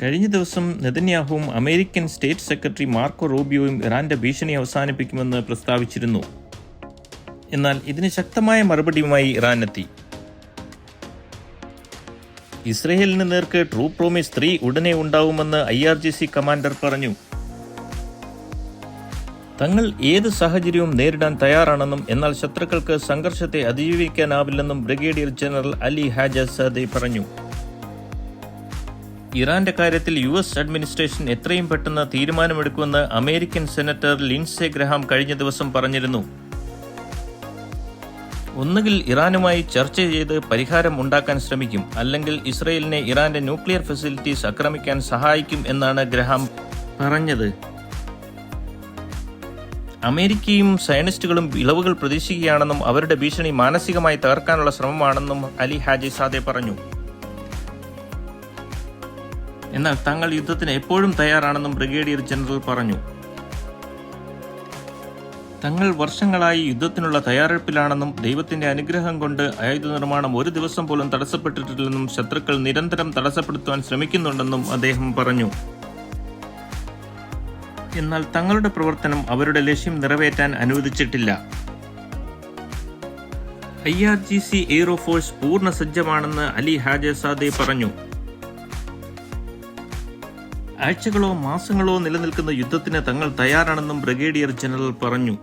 കഴിഞ്ഞ ദിവസം നെതന്യാഹുവും അമേരിക്കൻ സ്റ്റേറ്റ് സെക്രട്ടറി മാർക്കോ റൂബിയോയും ഇറാന്റെ ഭീഷണി അവസാനിപ്പിക്കുമെന്ന് പ്രസ്താവിച്ചിരുന്നു. എന്നാൽ ഇതിന് ശക്തമായ മറുപടിയുമായി ഇറാൻ എത്തി ഇസ്രയേലിന് നേർക്ക് ട്രൂ പ്രോമിസ് ത്രീ ഉടനെ ഉണ്ടാവുമെന്ന് I R G C commander പറഞ്ഞു. തങ്ങൾ ഏത് സാഹചര്യവും നേരിടാൻ തയ്യാറാണെന്നും എന്നാൽ ശത്രുക്കൾക്ക് സംഘർഷത്തെ അതിജീവിക്കാനാവില്ലെന്നും brigadier general Ali Hajizadeh പറഞ്ഞു. ഇറാന്റെ കാര്യത്തിൽ യു എസ് അഡ്മിനിസ്ട്രേഷൻ എത്രയും പെട്ടെന്ന് തീരുമാനമെടുക്കുമെന്ന് അമേരിക്കൻ സെനറ്റർ ലിൻസെ ഗ്രഹാം കഴിഞ്ഞ ദിവസം പറഞ്ഞിരുന്നു. ഒന്നുകിൽ ഇറാനുമായി ചർച്ച ചെയ്ത് പരിഹാരം ഉണ്ടാക്കാൻ ശ്രമിക്കും അല്ലെങ്കിൽ ഇസ്രയേലിനെ ഇറാന്റെ ന്യൂക്ലിയർ ഫെസിലിറ്റീസ് ആക്രമിക്കാൻ സഹായിക്കും എന്നാണ് ഗ്രഹാം പറഞ്ഞത്. അമേരിക്കയും സയനിസ്റ്റുകളും ഇളവുകൾ പ്രതീക്ഷിക്കുകയാണെന്നും അവരുടെ ഭീഷണി മാനസികമായി തകർക്കാനുള്ള ശ്രമമാണെന്നും അലി ഹാജി സാദെ പറഞ്ഞു. എന്നാൽ തങ്ങൾ യുദ്ധത്തിന് എപ്പോഴും തയ്യാറാണെന്നും ബ്രിഗേഡിയർ ജനറൽ പറഞ്ഞു. തങ്ങൾ വർഷങ്ങളായി യുദ്ധത്തിനുള്ള തയ്യാറെടുപ്പിലാണെന്നും ദൈവത്തിന്റെ അനുഗ്രഹം കൊണ്ട് ആയുധ നിർമ്മാണം ഒരു ദിവസം പോലും തടസ്സപ്പെട്ടിട്ടില്ലെന്നും ശത്രുക്കൾ നിരന്തരം തടസ്സപ്പെടുത്തുവാൻ ശ്രമിക്കുന്നുണ്ടെന്നും അദ്ദേഹം പറഞ്ഞു. എന്നാൽ തങ്ങളുടെ പ്രവർത്തനം അവരുടെ ലക്ഷ്യം നിറവേറ്റാൻ അനുവദിച്ചിട്ടില്ല. I R G C air force പൂർണ സജ്ജമാണെന്ന് അലി ഹാജസാദെ പറഞ്ഞു. ആഴ്ചകളോ മാസങ്ങളോ നിലനിൽക്കുന്ന യുദ്ധത്തിന് തങ്ങൾ തയ്യാറാണെന്നും ബ്രിഗേഡിയർ ജനറൽ പറഞ്ഞു